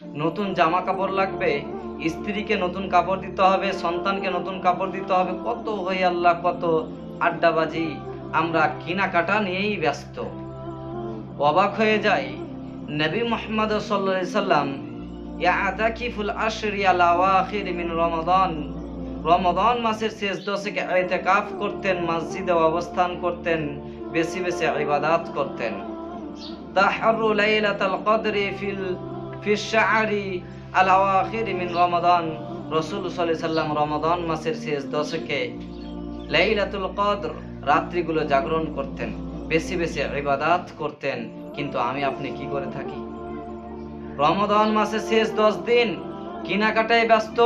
নতুন জামা কাপড় লাগবে, স্ত্রীকে নতুন কাপড় দিতে হবে, সন্তানকে নতুন কাপড় দিতে হবে, কত হই আল্লাহ, কত আড্ডাবাজি। আমরা কেনাকাটা নিয়েই ব্যস্ত। অবাক হয়ে যাই, নবী মোহাম্মদ সাল্লা সাল্লাম, ইয়াতাকিফুল আশরি আল আওয়াখির মিন রমাদান। রমাদান মাসের শেষ দশকে ইতিকাফ করতেন, মসজিদে অবস্থান করতেন, বেশি বেশি ইবাদত করতেন। তাহারু লাইলাতাল কদরি ফিল ফিশ শাহরি আল আওয়াখির মিন রমাদান। রাসূল সাল্লাম রমাদান মাসের শেষ দশকে লাইলাতুল কদর রাত্রিগুলো জাগরণ করতেন, বেশি বেশি ইবাদাত করতেন। কিন্তু আমি আপনি কি করে থাকি? রমদান মাসের শেষ দশ দিন কেনাকাটায় ব্যস্ত,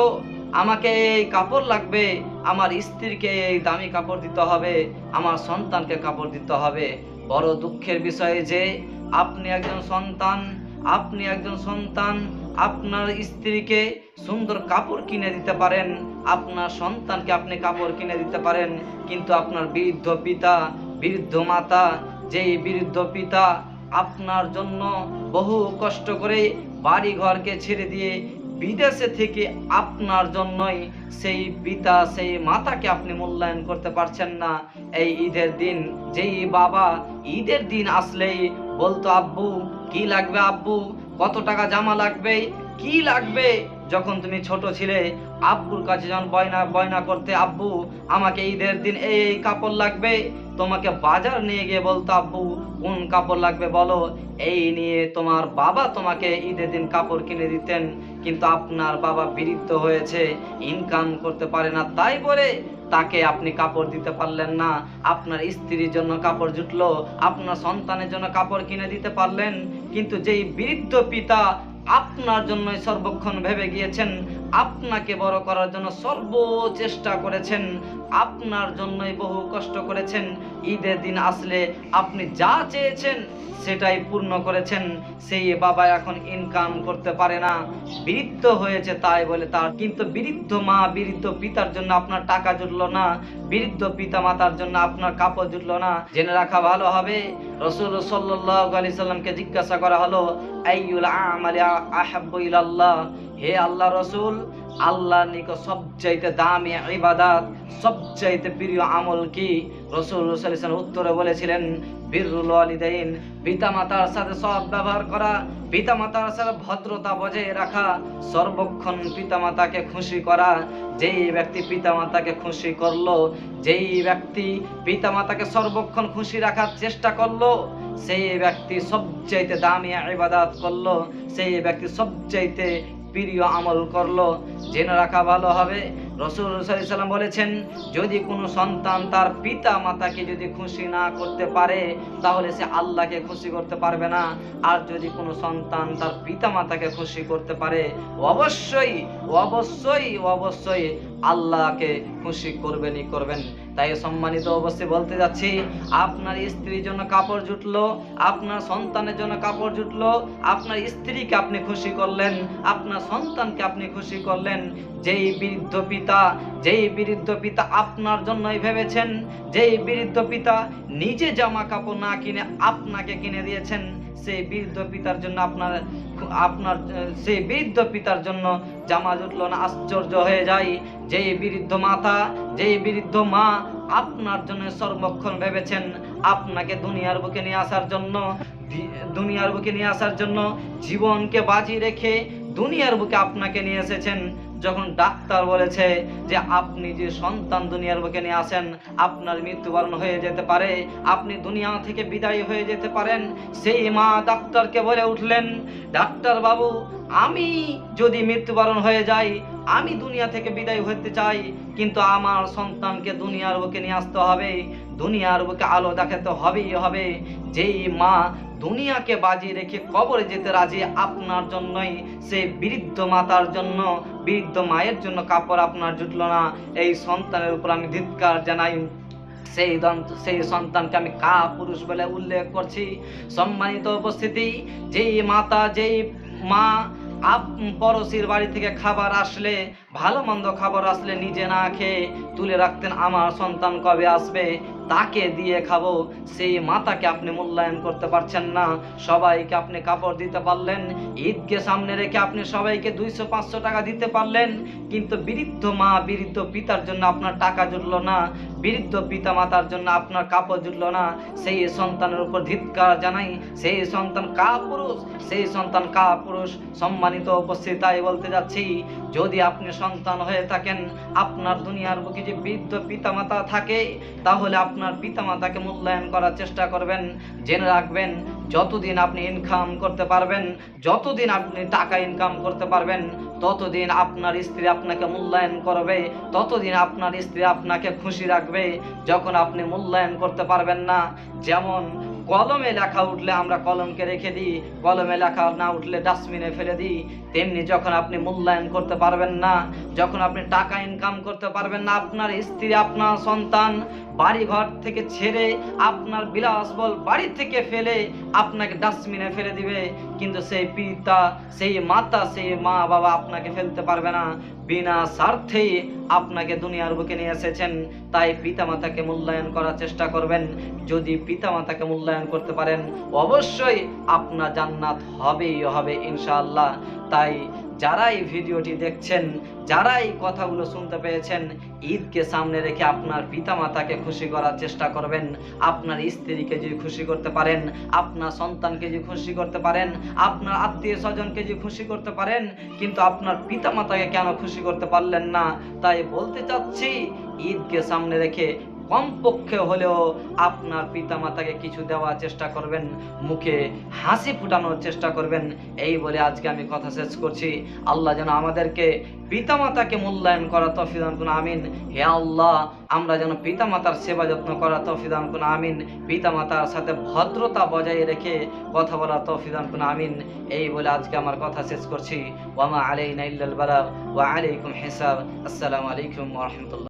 আমাকে এই কাপড় লাগবে, আমার স্ত্রীকে এই দামি কাপড় দিতে হবে, আমার সন্তানকে কাপড় দিতে হবে। বড় দুঃখের বিষয় যে, আপনি একজন সন্তান আপনি একজন সন্তান, আপনার স্ত্রীকে সুন্দর কাপড় কিনে দিতে পারেন, আপনার সন্তানকে আপনি কাপড় কিনে দিতে পারেন, কিন্তু আপনার বৃদ্ধ পিতা, বৃদ্ধ মাতা, যেই বৃদ্ধ পিতা আপনার জন্য বহু কষ্ট করে বাড়ি ঘরকে ছেড়ে দিয়ে বিদেশে থেকে আপনার জন্যই সেই পিতা, সেই মাতাকে আপনি মূল্যায়ন করতে পারছেন না। এই ঈদের দিন, যেই বাবা ঈদের দিন আসলেই বলতো, আব্বু কি লাগবে আব্বু? কত টাকা জামা লাগবে? কি লাগবে? যখন তুমি ছোট ছিলে, আব্বুর কাছে যখন বয়না বয়না করতে, আব্বু, আমাকে ঈদের দিন এই এই কাপড় লাগবে? তোমাকে বাজার নিয়ে গিয়ে বলতো, আব্বু, কোন কাপড় লাগবে বলো? এই নিয়ে তোমার বাবা তোমাকে ঈদের দিন কাপড় কিনে দিতেন। কিন্তু আপনার বাবা বিরুদ্ধ হয়েছে, ইনকাম করতে পারে না। তাই বলে তাকে আপনি কাপড় দিতে পারলেন না। আপনার স্ত্রীর জন্য কাপড় জুটলো, আপনার সন্তানের জন্য কাপড় কিনে দিতে পারলেন। কিন্তু যেই বৃদ্ধ পিতা আপনার জন্যই সর্বক্ষণ ভেবে গিয়েছেন আপনাকে বড় করার জন্য সর্ব চেষ্টা করেছেন। আপনার জন্যই বহু কষ্ট করেছেন। ঈদের দিন আসলে আপনি যা চেয়েছেন সেটাই পূর্ণ করেছেন। সেই বাবা এখন ইনকাম করতে পারে না। বৃদ্ধ হয়েছে তাই বলে তার কিন্তু বৃদ্ধ মা, বৃদ্ধ পিতার জন্য আপনার টাকা জুটলো না। বৃদ্ধ পিতা মাতার জন্য আপনার কাপড় জুটলো না। জেনে রাখা ভালো হবে। রসুল আলাইহি সাল্লামকে জিজ্ঞাসা করা হলো ইলাল্লাহ? হে আল্লাহ রসুল আল্লাহর নিকট সবচাইতে দামি ইবাদাত, সবচাইতে প্রিয় আমল কি? রসুল সাল্লাল্লাহু উত্তরে বলেছিলেন বিরুল ওয়ালিদাইন পিতামাতার সাথে সৎ ব্যবহার করা, পিতামাতার সাথে ভদ্রতা বজায় রাখা, সর্বক্ষণ পিতামাতাকে খুশি করা। যেই ব্যক্তি পিতামাতাকে খুশি করল, যেই ব্যক্তি পিতামাতাকে সর্বক্ষণ খুশি রাখার চেষ্টা করল, সেই ব্যক্তি সবচাইতে দামি ইবাদাত করল, সেই ব্যক্তি সবচাইতে প্রিয় আমল করল, জেনে রাখা ভালো হবে। রসুল সাল্লাম বলেছেন, যদি কোনো সন্তান তার পিতা মাতাকে যদি খুশি না করতে পারে, তাহলে সে আল্লাহকে খুশি করতে পারবে না। আর যদি কোনো সন্তান তার পিতা মাতাকে খুশি করতে পারে, অবশ্যই অবশ্যই অবশ্যই আল্লাহকে খুশি করবেনই করবেন। তাই সম্মানিত অবশ্যই বলতে যাচ্ছি, আপনার স্ত্রীর জন্য কাপড় জুটলো, আপনার সন্তানের জন্য কাপড় জুটলো, আপনার স্ত্রীকে আপনি খুশি করলেন, আপনার সন্তানকে আপনি খুশি করলেন। যেই বৃদ্ধ পিতা, যেই বৃদ্ধ পিতা আপনার জন্যই ভেবেছেন, যেই বৃদ্ধ পিতা নিজে জামা কাপড় না কিনে আপনাকে কিনে দিয়েছেন সেই বৃদ্ধ পিতার জন্য আপনার আপনার, সেই বৃদ্ধ পিতার জন্য জামা জুটলো না, আশ্চর্য হয়ে যায় যেই বৃদ্ধ মাতা, যেই বৃদ্ধ মা আপনার জন্য সর্বক্ষণ ভেবেছেন আপনাকে দুনিয়ার বুকে নিয়ে আসার জন্য দুনিয়ার বুকে নিয়ে আসার জন্য জীবনকে বাজি রেখে দুনিয়ার বুকে আপনাকে নিয়ে এসেছেন, যখন ডাক্তার বলেছে যে আপনি যে সন্তান দুনিয়ার বুকে নিয়ে আসেন, আপনার মৃত্যুবরণ হয়ে যেতে পারে, আপনি দুনিয়া থেকে বিদায় হয়ে যেতে পারেন, সেই মা ডাক্তারকে বলে উঠলেন ডাক্তার বাবু আমি যদি মৃত্যুবরণ হয়ে যাই আমি দুনিয়া থেকে বিদায় হতে চাই, কিন্তু আমার সন্তানকে দুনিয়ার বুকে নিয়ে আসতে হবে। দুনিয়ার বুকে আলো দেখাতে হবেই হবে। যেই মা দুনিয়াকে বাজিয়ে রেখে কবরে যেতে রাজি আপনার জন্যই সেই বৃদ্ধ মাতার জন্য, বৃদ্ধ মায়ের জন্য কাপড় আপনার জুটলো না। এই সন্তানের উপর আমি ধিৎকার জানাই। সেই সেই সন্তানকে আমি কা পুরুষ বলে উল্লেখ করছি। সম্মানিত উপস্থিতি, যেই মাতা, যেই মা আপ পড়শির বাড়ি থেকে খাবার আসলে, ভালো মন্দ খাবার আসলে নিজে না খেয়ে তুলে রাখতেন আমার সন্তান কবে আসবে, তাকে দিয়ে খাব, সেই মাতাকে আপনি মূল্যায়ন করতে পারছেন না, সবাইকে আপনি কাপড় দিতে পারলেন, ঈদকে সামনে রেখে আপনি সবাইকে দুইশো, পাঁচশো টাকা দিতে পারলেন, কিন্তু বৃদ্ধ মা, বৃদ্ধ পিতার জন্য আপনার টাকা জুটলো না বৃদ্ধ পিতা মাতার জন্য আপনার কাপড় জুটলো না, সেই সন্তানের উপর ধিৎকার জানাই, সেই সন্তান কা পুরুষ সেই সন্তান কা পুরুষ সম্মানিত উপস্থিত তাই বলতে যাচ্ছি, যদি আপনি সন্তান হয়ে থাকেন, আপনার দুনিয়ার বুকে যে বৃদ্ধ পিতামাতা থাকে, তাহলে আপনার পিতামাতাকে মূল্যায়ন করার চেষ্টা করবেন, জেনে রাখবেন যতদিন আপনি ইনকাম করতে পারবেন, যতদিন আপনি টাকা ইনকাম করতে পারবেন, ততদিন আপনার স্ত্রী আপনাকে মূল্যায়ন করবে, ততদিন আপনার স্ত্রী আপনাকে খুশি রাখবে। যখন আপনি মূল্যায়ন করতে পারবেন না, যেমন কলমে লেখা উঠলে আমরা কলমকে রেখে দিই, কলমে লেখা না উঠলে ডাস্টবিনে ফেলে দিই। তেমনি যখন আপনি মূল্যায়ন করতে পারবেন না, যখন আপনি টাকা ইনকাম করতে পারবেন না, আপনার স্ত্রী, আপনার সন্তান বাড়ি ঘর থেকে ছেড়ে, আপনার বিলাসবল বাড়ি থেকে ফেলে আপনাকে ডাস্টবিনে ফেলে দিবে। কিন্তু সেই পিতা, সেই মাতা, সেই মা বাবা আপনাকে ফেলতে পারবে না। বিনা স্বার্থেই আপনাকে দুনিয়ার বুকে নিয়ে এসেছেন, তাই পিতামাতাকে মূল্যায়ন করার চেষ্টা করবেন। যদি পিতামাতাকে মূল্যায়ন করতে পারেন, অবশ্যই আপনার জান্নাত হবেই হবে ইনশাআল্লাহ। তাই যারা এই ভিডিওটি দেখছেন যারা এই কথাগুলো শুনতে পেয়েছেন, ঈদকে সামনে রেখে আপনার পিতামাতাকে খুশি করার চেষ্টা করবেন। আপনার স্ত্রীকে যদি খুশি করতে পারেন, আপনার সন্তানকে যদি খুশি করতে পারেন, আপনার আত্মীয় স্বজনকে যদি খুশি করতে পারেন, কিন্তু আপনার পিতামাতাকে কেন খুশি করতে পারলেন না? তাই বলতে চাচ্ছি, ঈদকে সামনে রেখে কমপক্ষে হলেও আপনার পিতামাতাকে কিছু দেওয়ার চেষ্টা করবেন, মুখে হাসি ফুটানোর চেষ্টা করবেন, এই বলে আজকে আমি কথা শেষ করছি। আল্লাহ যেন আমাদেরকে পিতামাতাকে মূল্যায়ন করা তফিদান কোন আমিন। হে আল্লাহ, আমরা যেন পিতামাতার সেবা যত্ন করা তফিদান কোন আমিন। পিতামাতার সাথে ভদ্রতা বজায় রেখে কথা বলা তফিদান কোন আমিন। এই বলে আজকে আমার কথা শেষ করছি। ওয়ামা আলাইনা ইল্লাল বালাগ, ওয়া আলাইকুম হিসাব। আসসালামু আলাইকুম ওয়া রাহমাতুল্লাহ।